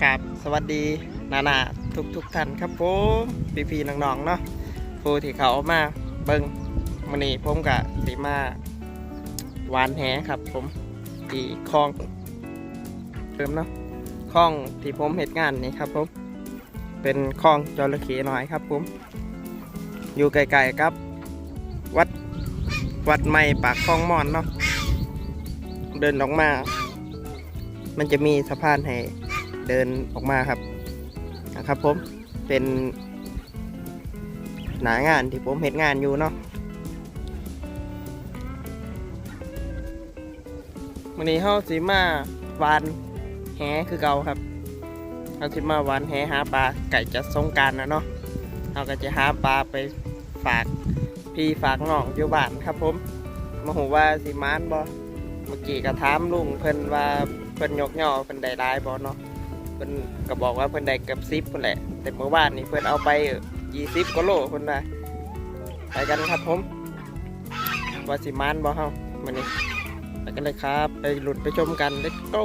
กับสวัสดีนานาทุกทุกท่านครับผมพี่พี่น้องๆเนาะผู้ที่เขามาเบิงมันนี้ผมกับสีมาหวานแหครับ ผมที่คลองเติมเนาะคลองที่ผมเหตุงานนี่ครับผมเป็นคลองจระเข้น้อยครับผม อยู่ไกลๆครับ วัดวัดใหม่ปากคลองมอนเนาะเดินออกมา มันจะมีสะพานให้ เดินออกมาครับนะครับผมเป็นหนางานที่ผมเห็นงานอยู่เนาะวันนี้เขาสิมาวานแหคือเก่าครับเขาสิมาวานแหหาปลาไก่จะสงการนะเนาะเขาก็จะหาปลาไปฝากพี่ฝากน้องอยู่บ้านครับผมมาหูว่าสิมานบอเมื่อกี้ก็ถามลุงเพิ่นว่าเพิ่นยกย่อเพิ่นได้หลายบ่เนาะ พิ่นก็บอกว่าเพิ่นได้เกือบ10พุ่นแหละ แต่เมื่อวานนี่เพิ่นเอาไป20กว่าโลเพิ่นว่าไปกันครับผมว่าสิมานบ่เฮามื้อนี้ไปกันเลยครับ ไปหลุดไปชมกันเล็กโก้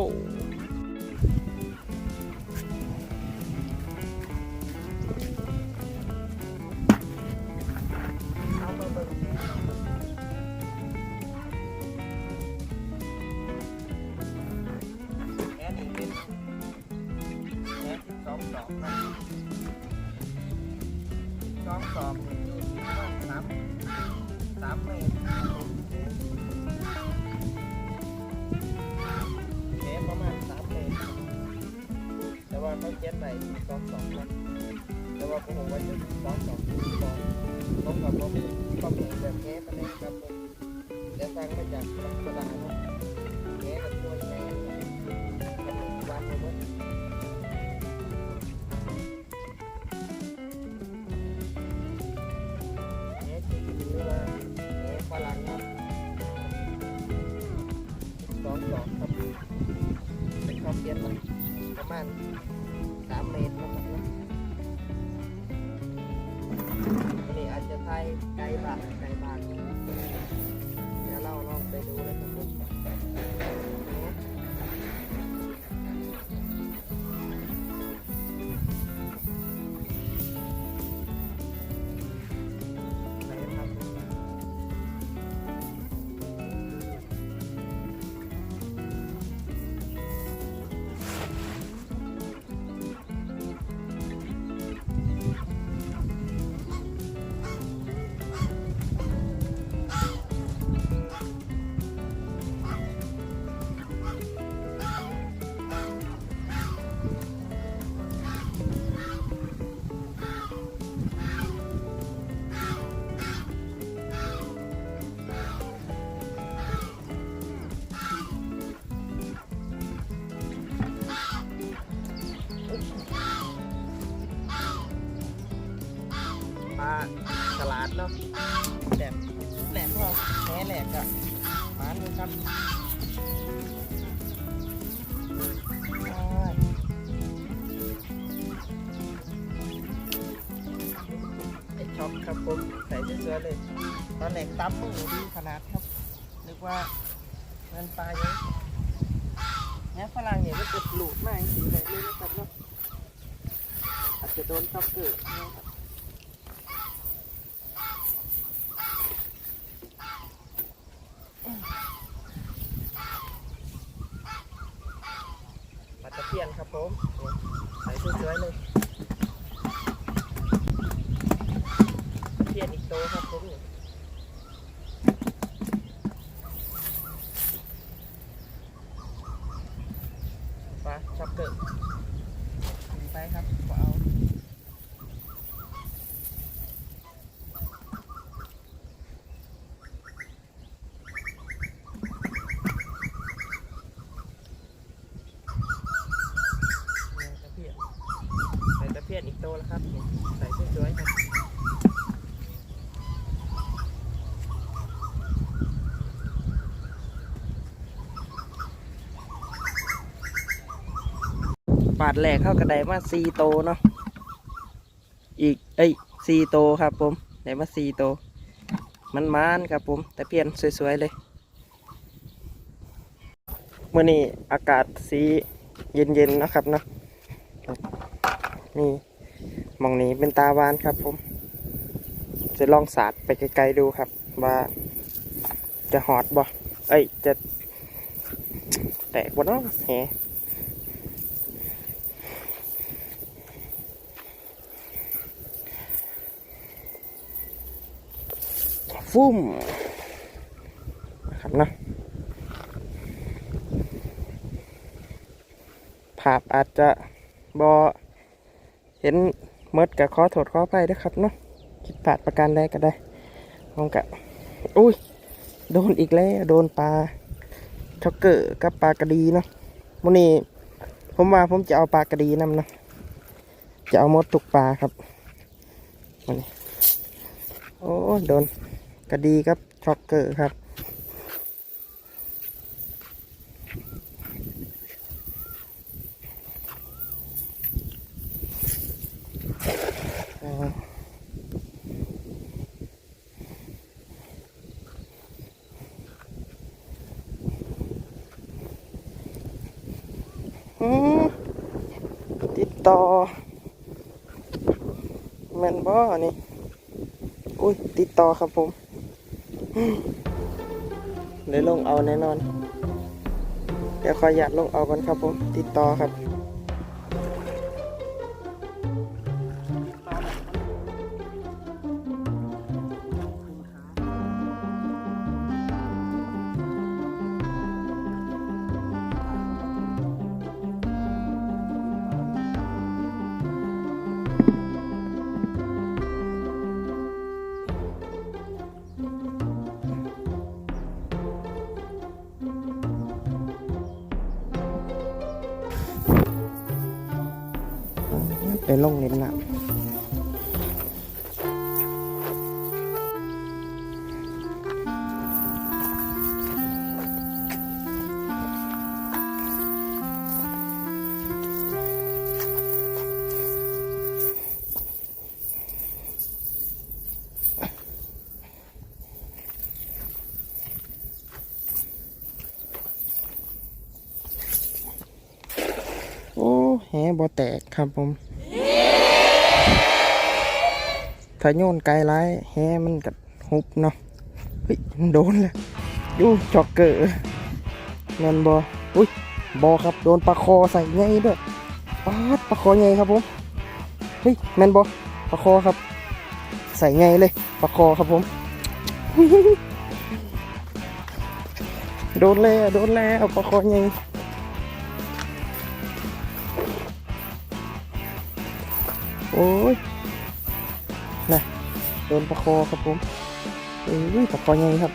เขาเขียนไว้สองสองนะแต่ว่าผมว่าจะสองสองสองผมกับผมต้องเหมือนแบบแค่ตอนนี้ครับผมจะสร้างมาจากธรรมดาเนาะแค่กับตัวแง่ ช็อปครับผมใส่เสื้อๆเลย ตอนแหลกตั้มมือดีขนาดครับ นึกว่าเงินปลาเยอะเนี่ยฝรั่งเนี่ยมันจะหลุดมากจริงๆเลยนะครับเนาะอาจจะโดนช็อกเกอร์นะครับ ปลาตะเพียนครับผมใส่สวยๆเลยตะเพียนอีกโตวครับผมนี่ปลาช็อปเกอร์ไปครับเอาเนี่ยตะเพียนใส่ตะเพียนอีกโตวแล้วครับนี่ใส่สวยๆครับปาดแหลกเข้ากระไดมาสี่โตเนาะอีกเอ้ยสี่โตครับผมได้มาสี่โต มันมานครับผม แตะเพียนสวยๆเลยเมื่อนี้อากาศสีเย็นๆนะครับเนาะนี่มองนี้เป็นตาวานครับผมจะลองสาดไปไกลๆดูครับ ว่าจะหอดบ่เอ้ยจะแตกบ่เนาะแห ฟุ่มนะครับเนาะภาพอาจจะบอเห็นเมดกับขอโทษขอไปด้วยครับเนาะคิดพลาดประการใดก็ได้ผมกะอุ้ย โดนอีกแล้ว โดนปลาช็อกเกอร์กับปลากระดีเนาะมื้อนี้ผมว่าผมจะเอาปลากระดีนำเนาะจะเอามดทุกปลาครับมื้อนี้โอ้ โดน กระดีกับช็อกเกอร์ครับอืมติดต่อแมนบ่นี่ อุ้ยติดต่อครับผม เลยลงเอาแน่นอน เดี๋ยวขออยากลงเอากันครับผม ติดต่อครับ ไปลงเล่นน้ำโอ้แหบ่แตกครับผม ถ้าโยนไกลร้ายแฮมันกัดฮุบเนาะเฮ้ยมันโดนเลยยูจ็อกเกอร์แมนบออุ้ยบอครับโดนปลาคอใส่ไงด้วยปาดปลาคอไงครับผมเฮ้ยแมนบอปลาคอครับ ใส่ไงเลยปลาคอครับผมโดนแล้วโดนแล้วปลาคอไงโอ้ย โดนประคอครับผมเอ้ยประคอยังไงครับ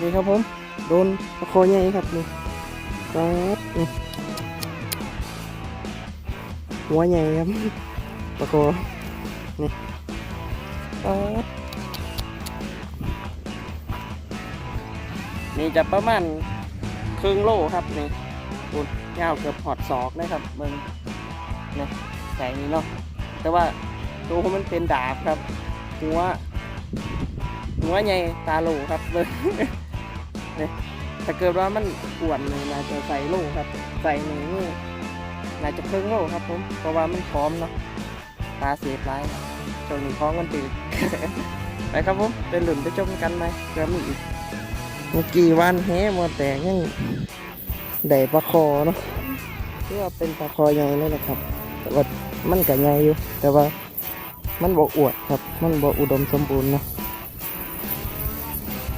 นี่ครับผมโดนประคอยังไงครับนี่ครับนี่หัวใหญ่ครับประคอนี่ครับนี่จะประมาณครึ่งโลครับนี่ ยาวเกือบหอดศอกนะครับเบิ่งนี่ยใส่นี้เนาะแต่ว่าตัวมันเป็นดาบครับ หัว หัวใหญ่ตาโลครับเบิ่งเนี่ยถ้าเกิดว่ามันอ้วนเลยน่าจะใส่โลครับ ใส่หนึ่งน่าจะครึ่งโลครับผมเพราะว่ามันพร้อมเนาะตาเสียบร้ายช่วงนี้ท้องมันตื่นไปครับผมไปหลุนไปชมกันไหมเพื่อมีอีกเมื่อกี้วันแฮ่หมดแต่ยัง ได้ปลาคอเนาะที่ว่าเป็นปลาคอใหญ่เลยนะครับ แต่ว่ามันก็ใหญ่อยู่ แต่ว่ามันบ่อวดครับ มันบ่อุดมสมบูรณ์เนาะ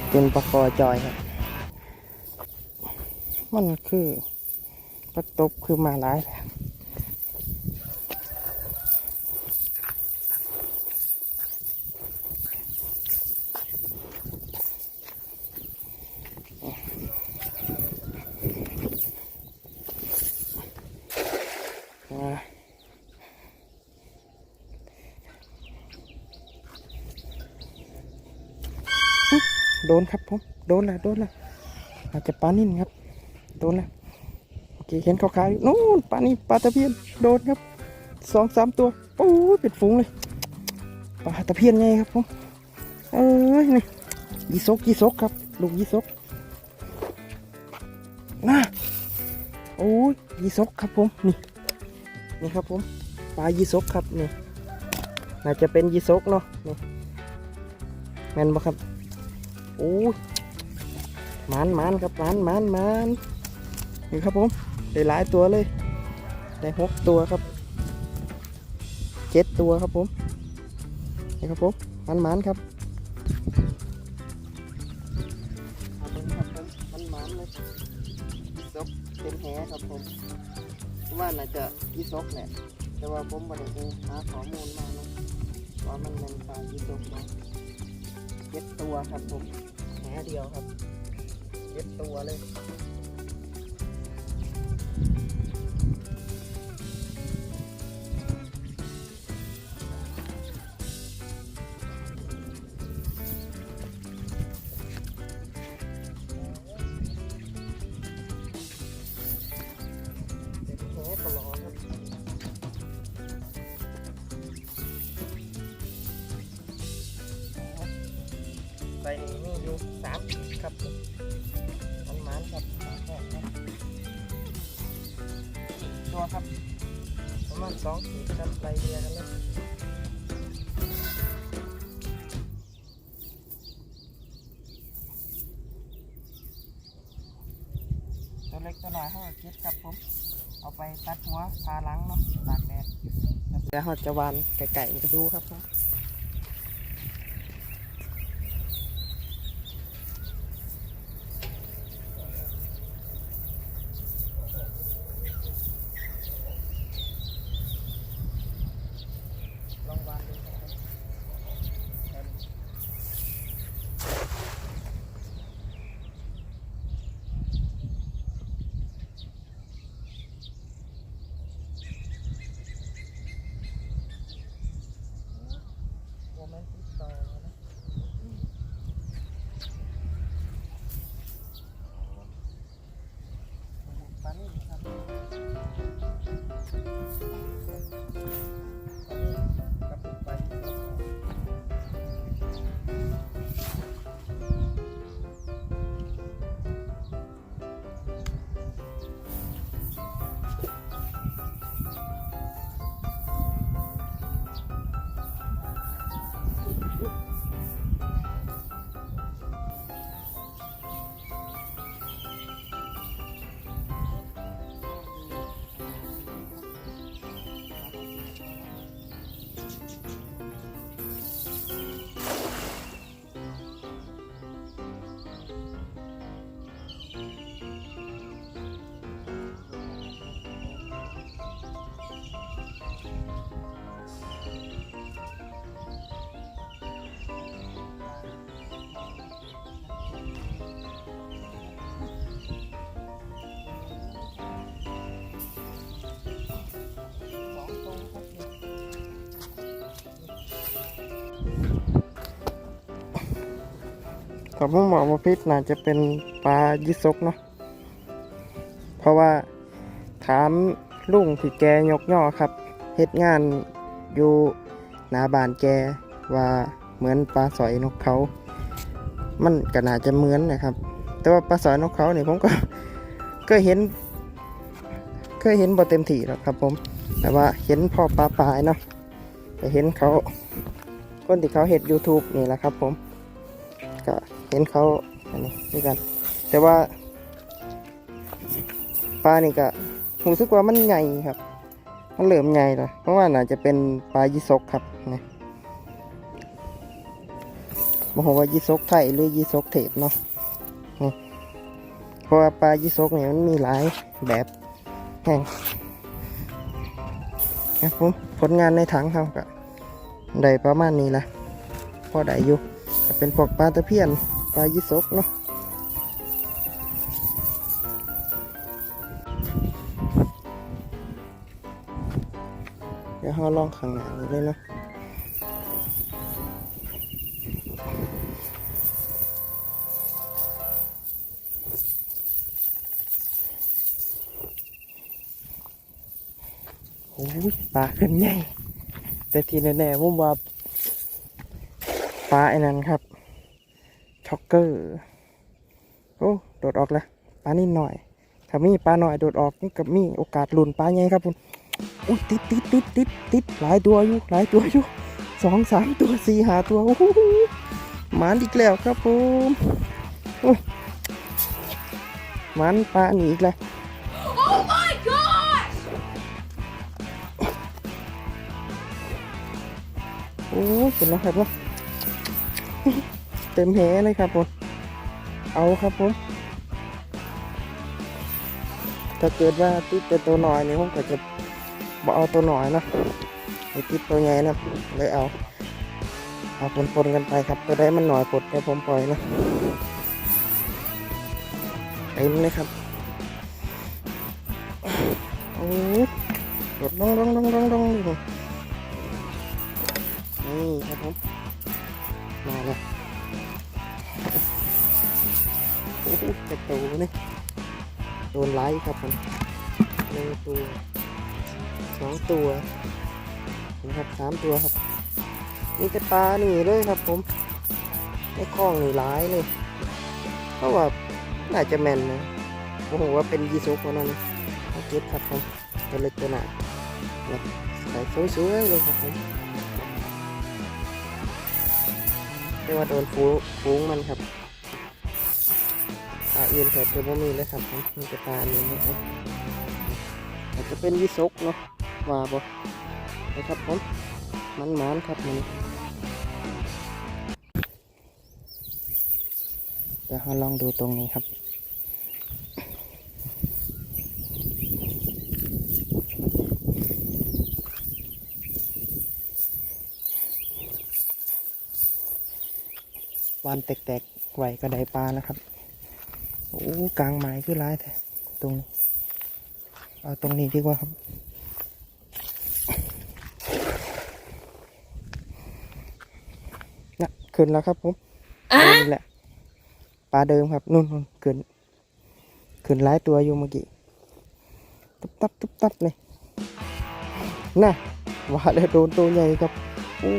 เป็นปลาคอจอยครับ มันคือปลาตบคือมาหลายแหละ โดนครับผมโดนแล้วโดนแล้วอาจจะปลานิ่นครับโดนแล้วโอเคเห็นขาวๆอยู่นู่นปลานิ่ปลาตะเพียนโดนครับสองสามตัวโอ้ยเป็นฝูงเลยปลาตะเพียนไงครับผมเอ้ยนี่ยีซกยีซกครับลูกยีซกน่าโอ้ยยีซกครับผมนี่นี่ครับผมปลายีซกครับนี่น่าจะเป็นยีซกเนาะนี่แม่นบ่ครับ โอ้ยมันมันครับมันมันมันนี่ครับผมได้หลายตัวเลย ได้หกตัวครับเจ็ดตัวครับผมนี่ครับผมมันมันครับเป็นครับผมหมันมันเลยซกเป็นแหครับผมผมว่าน่าจะยีซกแหละแต่ว่าผมบ่ได้ไปหาข้อมูลมานะว่ามันเป็นปลายีซกเนาะเจ็ดตัวครับผม เดียวครับ เย็บตัวเลย ใส่นี่มีอยู่สามขีดครับมันมันครับมาแค่ครับตัวครับประมาณสองขีดครับไล่เรียกันเลยตัวเล็กตัวน้อยห้าคิดครับผมเอาไปตัดหัวพาหลังเนาะตากแดดเดี๋ยวเราจะวานไก่ๆไปดูครับผม ถ้าผมบอกว่าพิษน่าจะเป็นปลายิซกเนาะเพราะว่าถามลุงที่แกยกย่อครับเฮ็ดงานอยู่หนาบานแกว่าเหมือนปลาสอยนกเขา มันก็น่าจะเหมือนนะครับ แต่ว่าปลาสอยนกเขาเนี่ยผมก็เคยเห็นเคยเห็นบ่เต็มที่หรอกครับ ผม แต่ว่าเห็นพ่อปลาปลายเนาะไปเห็นเขาคนที่เขาเห็ด YouTube นี่แหละครับผม ก็เห็นเขาอันนี้ด้วยกัน แต่ว่าปลานี่ก็รู้สึกว่ามันใหญ่ครับ มันเหลื่อมใหญ่เลยเพราะว่าน่าจะเป็นปลายีซกครับนี่บอกว่ายีซกไทยหรือยีซกเทศเนาะนี่เพราะว่าปลายีซกเนี่ยมันมีหลายแบบแห้งครับผมผลงานในถังเขาก็ได้ประมาณนี้ละพอได้อยู่ เป็นพวกปลาตะเพียนปลายิสกเนาะเดี๋ยวเราลองข้างหน้านี้เลยเนาะโอ้ยปลาขึ้นใหญ่แต่ทีแน่ๆผมว่า ปลาไอ้นั้นครับช็อกเกอร์ โอ้โดดออกแล้วปลานิดหน่อย ถ้ามีปลาหน่อยโดดออกนี่กับมีโอกาสหลุนปลาใหญ่ครับผมอุ้ยติดติดติดติดติดหลายตัวอยู่หลายตัวอยู่สองสามตัวสี่หาตัวโอ้โหหมันอีกแล้วครับผมอุ้ยหมันปลาหนีอีกแล้ว Oh my god! โอ้ยเป็นแล้วครับว่า เต็มแหเลยครับผม เอาครับผม ถ้าเกิดว่าติดแต่ตัวหน่อยนี่ผมก็จะบ่เอาตัวหน่อยนะไปติดตัวใหญ่นะเลยเอา เอาปนๆกันไปครับตัวได้มันหน่อยปลดให้ผมปล่อยนะเต็มเลยครับโอ้ยกดลงลงลงลงลงลงนี่ครับผม มาเลยโอ้โหจะโตนี่โดนไล่ครับผมหนึ่งตัวสองตัวนะครับสามตัวครับนี่จะปลาหนีเลยครับผมในคลองหนีร้ายเลยเพราะว่าน่าจะแมนนะโอ้โหว่าเป็นยีสุกคนนั้นเอาเก็บครับผมตัวเล็กตัวหนาแบบใส่สวยๆเลยครับผม รียกว่าโดนฟูฟูงมันครับปลาอื่นแถบเทอร์โบมีเลยครับผมมีแต่ปลาอันนี้นะครับอาจจะเป็นวิศกเนาะว่าบ่นะครับผมมันมันๆครับมันเดี๋ยวเราลองดูตรงนี้ครับ วันแตกๆไหวกระไดปลานะครับ โอ้กลางไม้คือร้ายแต่ตรงนี้เอาตรงนี้ดีกว่าครับนะขึ้นแล้วครับผมนี่แหละปลาเดิมครับนู่นนู่นขึ้นขึ้นหลายตัวอยู่เมื่อกี้ตุ๊บตับตุ๊บตับเลยน่ะว่าแล้วโดนตัวใหญ่ครับโอ้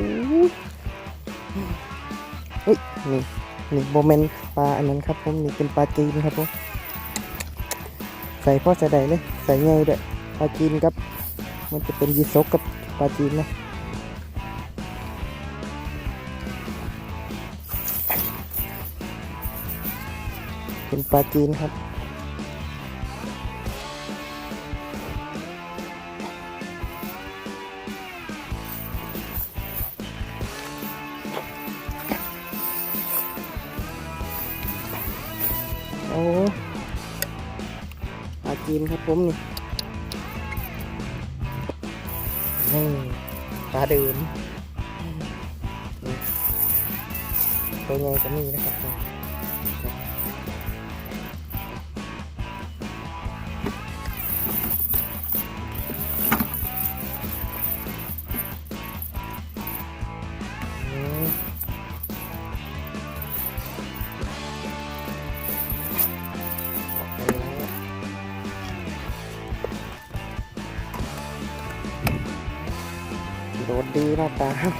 เฮ้ยนี่นี่โมเมนปลาอันนั้นครับผมนี่เป็นปลาจีนครับผมใส่พ่อใส่ใดเลยใส่ไงเด้อปลาจีนครับ มันจะเป็นยีสกกับปลาจีนนะเป็นปลาจีนครับ จีนครับผมนี่นี่ปลาเดินตัวใหญ่ก็มีนะครับ หน้าตาครับ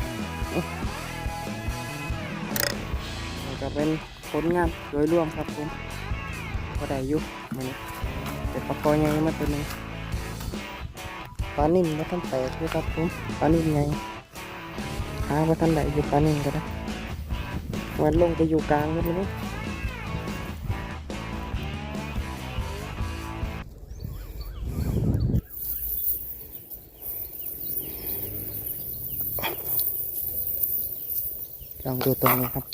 ก็เป็นผลงานโดยรวมครับผมก็ได้ยุมันเป็นปลากอยยังมาตัวนึงปลานิ่มมาท่านแตกด้วยครับผมปลานิ่มไงหาว่าท่านใดอยู่ปลานิ่งก็ได้วันลงไปอยู่กลางก็ไม่รู้ ลองดูตรงนี้ครับ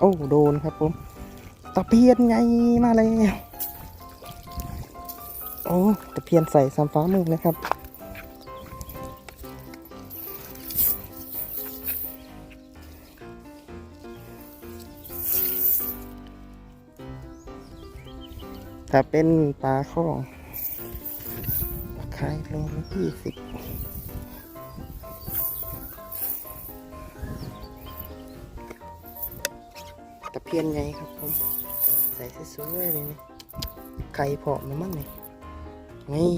โอ้โดนครับผมตะเพียนไงมาเลยโอ้ตะเพียนใส่ซ้ำฟ้ามือนะครับถ้าเป็นปลาข้อขายโลละยี่สิบ พียนใหญ่ครับผม ใส่สวยๆเลยนะไข่ผอมมันมั้งเลยนี่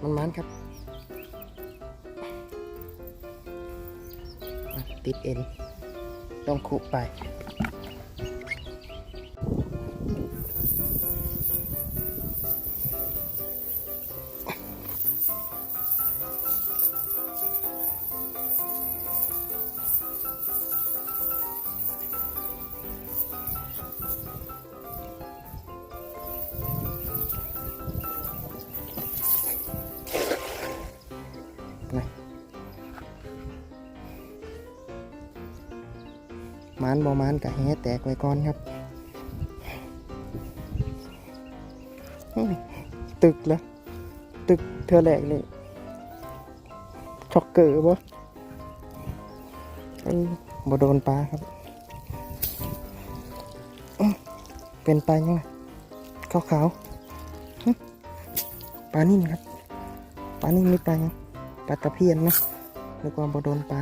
มันมันครับ ติดเอ็นต้องคุไปานบอมานกะแหแตกไว้ก่อนครับ ตึกล้วตึกเธอแหลกเลยช็อกเกอร์บ่บ่โดนปลาครับ เป็นปลายังไงขาวขาวๆปลานิ่มครับ ปลานิ่มหรือปลายังปลาตะเพียนนะนึกว่าบ่โดนปลา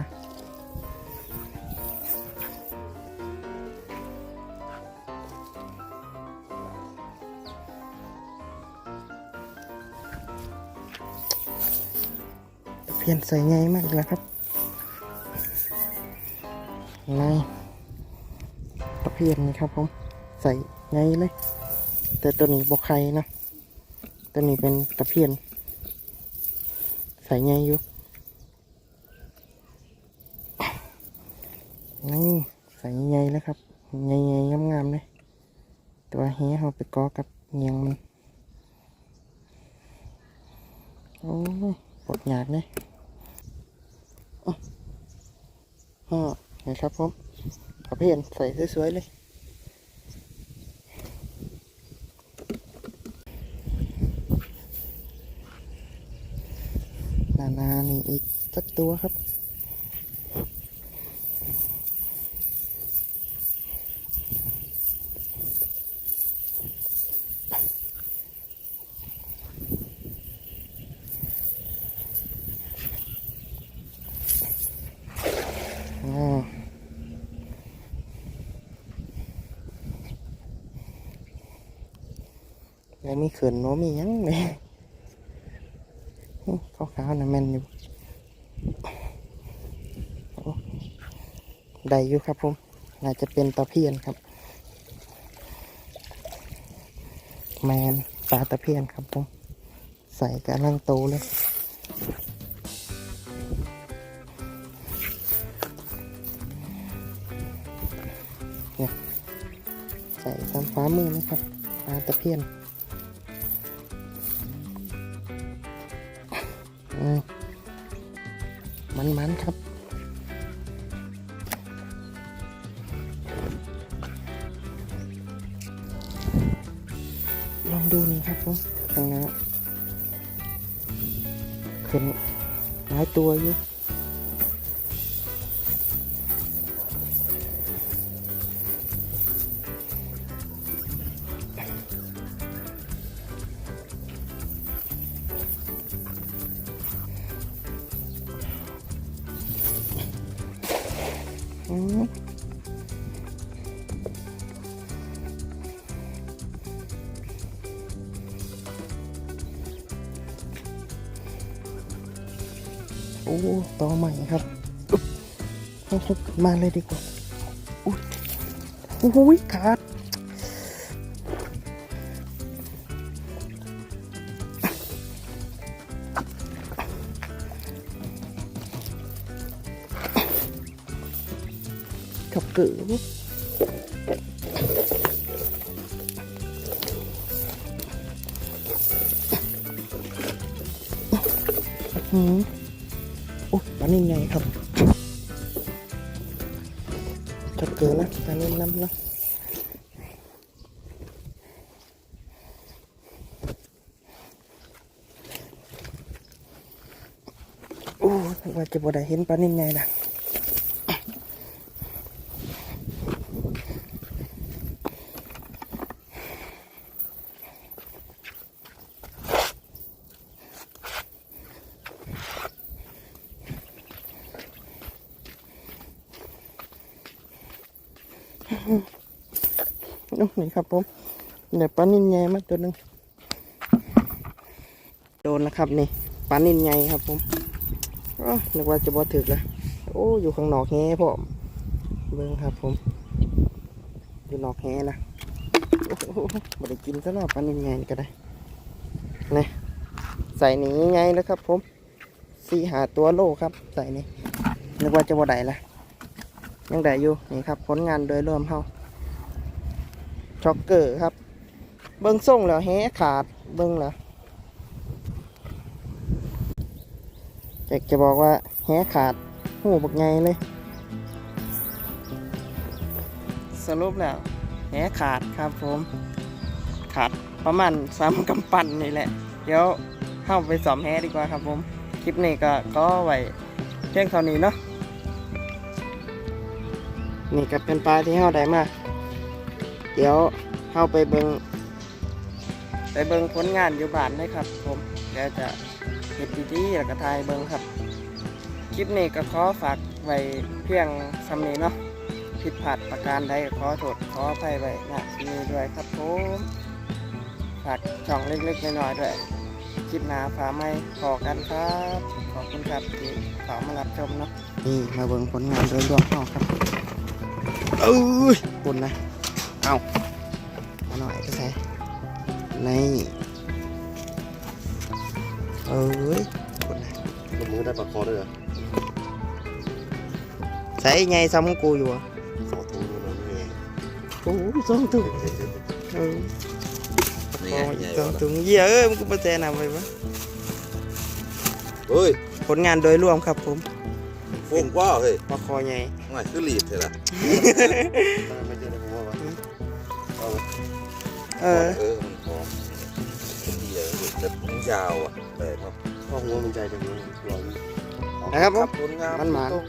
พียนใส่ไงมากเลยครับไงตะเพียนนี่ครับผมใส่ไงเลย แต่ตัวนี้บอกไข่นะตัวนี้เป็นตะเพียน ใส่ไงอยู่นี่ใส่ไงแล้วครับไงไงงามๆเลยตัวเหี้ยเขาไปกอกับเงียงมัน โอ้ยปวดหยาดเลย อ่านี่ครับผม เพียนใส่สวยๆเลยนานานี่อีกสักตัวครับ เขื่อนโนมียังเลยขาวๆนะแม่นอยู่ได้อยู่ครับผมน่าจะเป็นตะเพียนครับ แมนปลาตะเพียนครับผมใส่กระลังโตเลยใส่ตามฟ้ามือนะครับปลาตะเพียน อื อ้ต่อใหม่ครับมาเลยดีกว่าอุ้ยโอ้ยขาด โอ้ถึงว่าจะบ่ได้เห็นปลานิ่มไงนะนี่ครับผมเดี๋ยวปลานิ่มไงมาตัวนึงโดนแล้วครับนี่ปลานิ่มไงครับผม นึกว่าจะบ่ถึกเลยโอ้ อยู่ข้างนอกแฮพ่อมเบิ่งครับผม อยู่นอกแฮนะโอ้โหบ่ได้กินซะแล้วปลานินใหญ่นี่ก็ได้นี่ใส่นี้ไงนะครับผมสี่หาตัวโลครับ ใส่นี่นึกว่าจะบ่ได้ละยังได้อยู่นี่ครับผลงานโดยรวมเฮาช็อกเกอร์ครับ เบิ้งส่งแล้วแฮขาดเบิ้งแล้ว อยากจะบอกว่าแฮขาดหูบักไงเลย สรุปแล้วแฮขาดครับผม ขาดประมาณสามกำปั้นนี่แหละ เดี๋ยวเข้าไปสอมแฮดีกว่าครับผม คลิปนี้ก็ก็ไว้เพียงเท่านี้เนาะนี่ก็เป็นปลาที่เข้าได้มาเดี๋ยวเข้าไปเบิงไปเบิงผลงานอยู่บ้านเลยครับผมเดี๋ยวจะ เห็ดดีๆแล้วก็ทายเบิ้งครับ คลิปนี้ก็ขอฝากไว้เพียงสำนีเนาะผิดพลาดประการใดก็ขอโทษขออภัยไว้ณที่นี้ด้วยครับผมฝากช่องเล็กๆน้อยๆด้วยคลิปหน้าฝาไม่พอกันครับ ขอบคุณครับที่ข้ามารับชมเนาะนี่มาเบิงผลงานโดยรวมเฮาครับเอ้ยปุ่นนะเอาเอาหน่อยก็ใส่นี่ เอ้ยคนนะลงมือได้ปลาคอด้วยเหรอใส่ไงซ้ำกูอยู่อะสองตัวนู่นนี่ไงโอ้ยสองถุงเออนี่โอ้ไงยใหญ่สองกว่าถุงเหี้ยเอ้ยมันกูมาแซนอะไรวะเฮ้ยผลงานโดยรวมครับผมฟงกว่าเฮ้ยปลาคอใหญ่ง่ายคือลีดเถอะล่ะไม่เจอในหัววะเอาเออเออมันพอเป็นดีเลยแต่ผมยาวอะ แต่เนาะข้อหัวมันใจจังเลยนะครับผมผลงานมันหมาน ตรง